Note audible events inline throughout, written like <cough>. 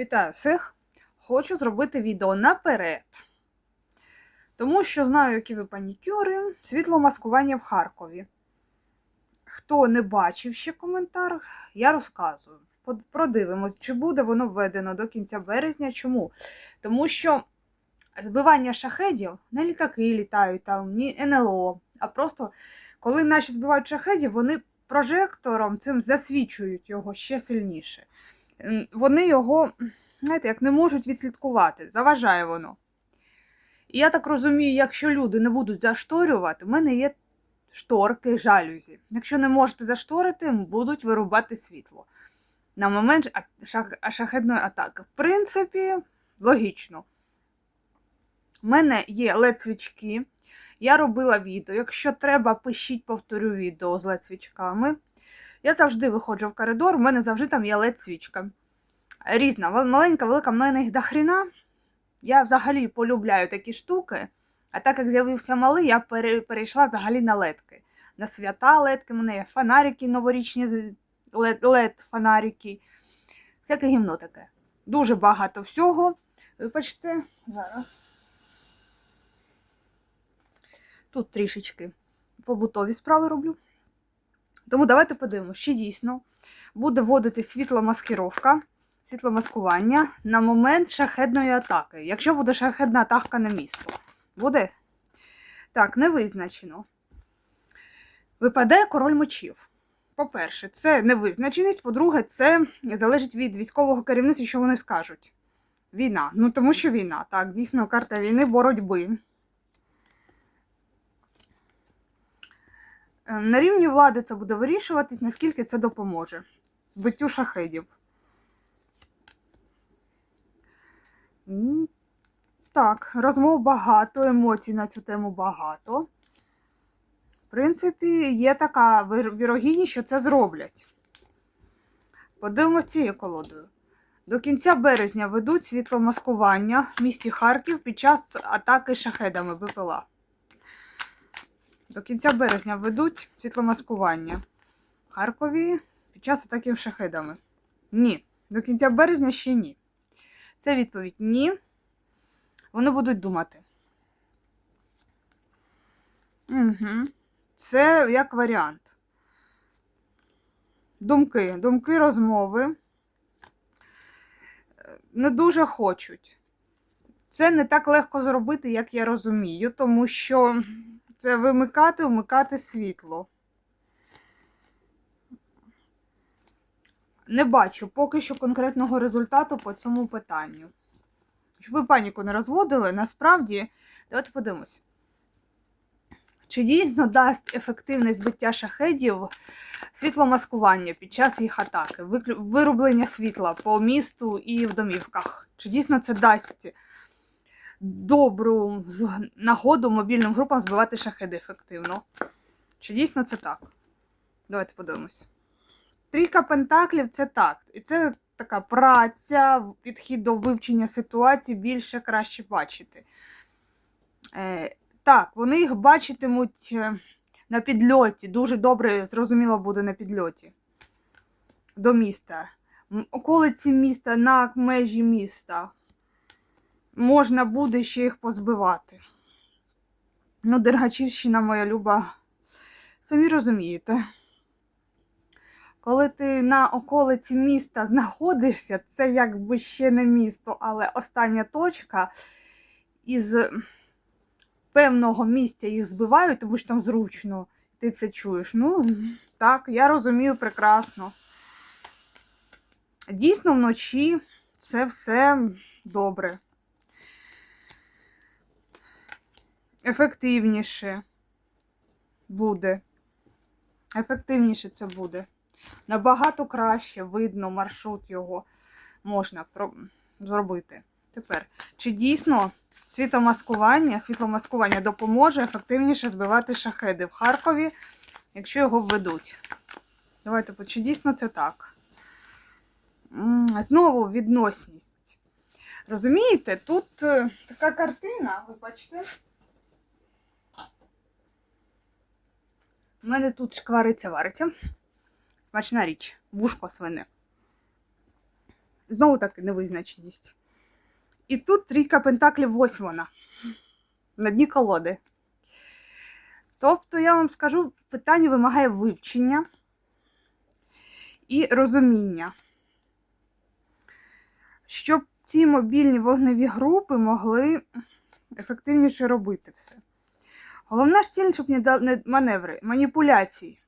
Вітаю всіх! Хочу зробити відео наперед. Тому що знаю, які ви панікюри, світломаскування в Харкові. Хто не бачив ще коментар, я розказую. Продивимось, чи буде воно введено до кінця березня. Чому? Тому що збивання шахедів не літаки літають там, ні НЛО, а просто коли наші збивають шахедів, вони прожектором цим засвічують його ще сильніше. Вони його, знаєте, як не можуть відслідкувати, заважає воно. І я так розумію, якщо люди не будуть зашторювати, в мене є шторки, жалюзі. Якщо не можете зашторити, будуть вирубати світло на момент а- шах- шахедної атаки. В принципі, логічно. У мене є LED-свічки. Я робила відео. Якщо треба, пишіть, повторю відео з LED-свічками. Я завжди виходжу в коридор, у мене завжди там є LED-свічка. Різна, маленька, велика, в мене їх до хріна. Я взагалі полюбляю такі штуки. А так як з'явився малий, я перейшла взагалі на ледки. На свята ледки, у мене є фонарики новорічні, лед, лед фонарики. Всяке гімно таке. Дуже багато всього. Вибачте, зараз. Тут трішечки побутові справи роблю. Тому давайте подивимося, чи дійсно буде вводити світломаскировка, світломаскування на момент шахедної атаки. Якщо буде шахедна атака на місто. Буде? Так, не визначено. Випадає король мечів. По-перше, це невизначеність. По-друге, це залежить від військового керівництва, що вони скажуть. Війна. Ну тому що війна. Так, дійсно, карта війни, боротьби. На рівні влади це буде вирішуватись, наскільки це допоможе збиттю шахедів. Так, розмов багато, емоцій на цю тему багато. В принципі, є така вірогідність, що це зроблять. Подивимося цією колодою. До кінця березня ведуть світломаскування в місті Харків під час атаки шахедами БПЛА. До кінця березня ведуть світломаскування в Харкові під час атаки шахедами. Ні. До кінця березня ще ні. Це відповідь ні. Вони будуть думати. Угу. Це як варіант. Думки, думки, розмови. Не дуже хочуть. Це не так легко зробити, як я розумію, тому що це вимикати, вмикати світло. Не бачу поки що конкретного результату по цьому питанню. Щоб ви паніку не розводили, насправді, давайте подивимось. Чи дійсно дасть ефективне збиття шахедів світломаскування під час їх атаки, вирублення світла по місту і в домівках? Чи дійсно це дасть добру нагоду мобільним групам збивати шахеди ефективно? Чи дійсно це так? Давайте подивимось. Трійка пентаклів це так. І це така праця, підхід до вивчення ситуації більше краще бачити. Е, так, вони їх бачитимуть е, на підльоті. Дуже добре, зрозуміло, буде на підльоті до міста. Околиці міста на межі міста. Можна буде ще їх позбивати. Ну, Дергачівщина моя люба, самі розумієте. Коли ти на околиці міста знаходишся, це якби ще не місто, але остання точка із певного місця їх збивають, тому що там зручно, ти це чуєш. Ну, так, я розумію прекрасно. Дійсно, вночі це все добре. Ефективніше буде. Ефективніше це буде. Набагато краще видно маршрут його можна зробити. Тепер, чи дійсно світломаскування, світломаскування допоможе ефективніше збивати шахеди в Харкові, якщо його введуть? Давайте, чи дійсно це так? Знову відносність. Розумієте, тут е, така картина, ви У мене тут шквариться вариться. Смачна річ, вушко свине. Знову таки невизначеність. І тут трійка пентаклів, ось вона. На дні колоди. Тобто, я вам скажу, питання вимагає вивчення і розуміння, щоб ці мобільні вогневі групи могли ефективніше робити все. Головна ж ціль, щоб не дали не маневри, маніпуляції.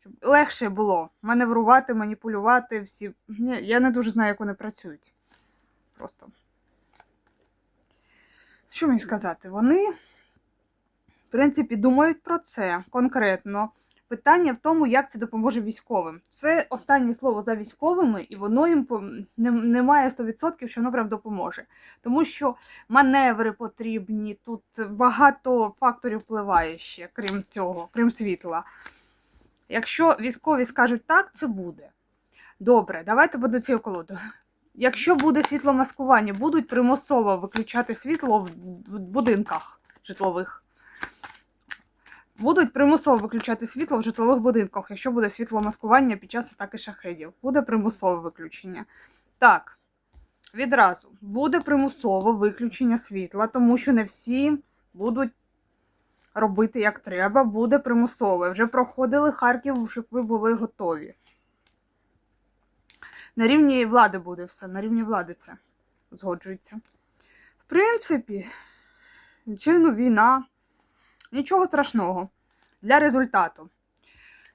Щоб легше було маневрувати, маніпулювати всі. Ні, Я не дуже знаю, як вони працюють. Просто. Що мені сказати? Вони, в принципі, думають про це конкретно. Питання в тому, як це допоможе військовим. Це останнє слово за військовими, і воно їм немає 100%, що воно прям допоможе. Тому що маневри потрібні, тут багато факторів впливає ще, крім цього, крім світла. Якщо військові скажуть так, це буде. Добре, давайте буду цією колодою. Якщо буде світломаскування, будуть примусово виключати світло в будинках житлових. Будуть примусово виключати світло в житлових будинках, якщо буде світломаскування під час атаки шахедів. Буде примусове виключення. Так, відразу буде примусове виключення світла, тому що не всі будуть робити як треба, буде примусове. Вже проходили Харків, щоб ви були готові. На рівні влади буде все, на рівні влади це згоджується. В принципі, звичайно, війна. Нічого страшного. Для результату.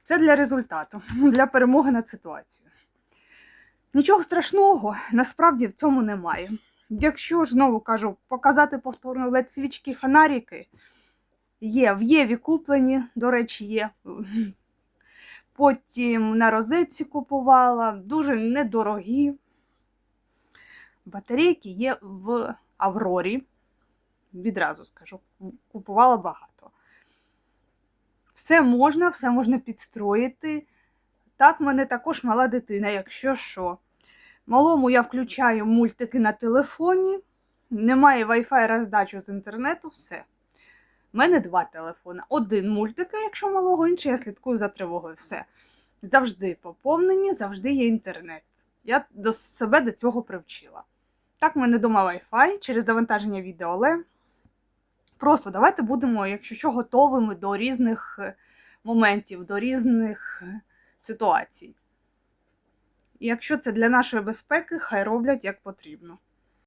Це для результату, <laughs> для перемоги над ситуацією. Нічого страшного насправді в цьому немає. Якщо знову кажу, показати повторно led свічки фонарики, є в Єві куплені, до речі, є. <laughs> Потім на розетці купувала, дуже недорогі. Батарейки є в Аврорі. Відразу скажу, купувала багато. Все можна, все можна підстроїти. Так, в мене також мала дитина, якщо що. Малому я включаю мультики на телефоні, немає Wi-Fi роздачу з інтернету, все. У мене два телефони. Один мультик, якщо малого, інший я слідкую за тривогою. Все. Завжди поповнені, завжди є інтернет. Я до себе до цього привчила. Так, в мене вдома Wi-Fi через завантаження відео, але просто давайте будемо, якщо що, готовими до різних е, моментів, до різних е, ситуацій. Якщо це для нашої безпеки, хай роблять як потрібно.